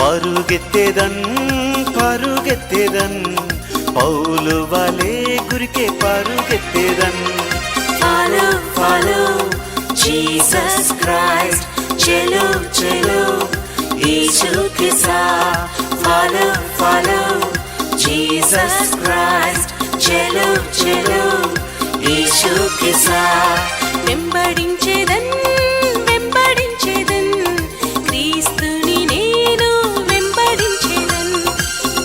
పరుగెత్తేదన్ పరుగెత్తేదన్. పౌలు వలే గురికే పరుగెత్తేదన్. Follow follow. Jesus Christ. చెలో చెలో. యేసు కిసా ఫాలో ఫాలో. Jesus Christ. చెలో చెలో. లుకిసా వెంబడించేదన్ వెంబడించేదన్. క్రీస్తుని నేను వెంబడించేదన్.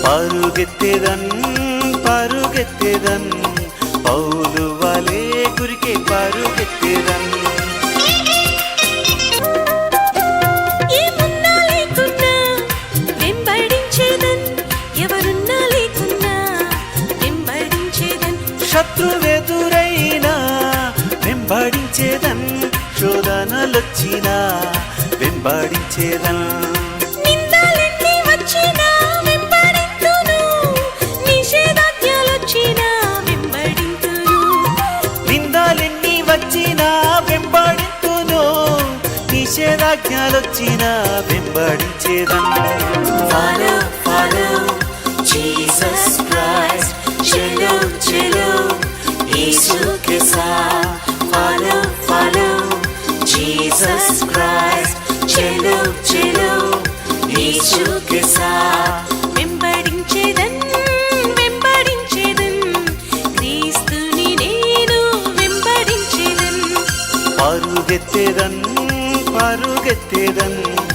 పరుగెత్తేదన్ పరుగెత్తేదన్. పౌలు వలే గురికే పరుగెత్తేదన్. శత్రువెదురై వెంబడించేదన్ శోధనలొచ్చినా వెంబడించేదన్. నిషేధాజ్ఞాలొచ్చినా వెంబడించేదన్. ఫాలో ఫాలో జీసస్ క్రైస్ట్ చెలో చెలో యేసు కే సా के साथ. వెంబడించేదన్ వెంబడించేదన్ క్రీస్తుని నేను వెంబడించేదన్ పరుగెత్తేదన్ పరుగెత్తేదన్ పౌలు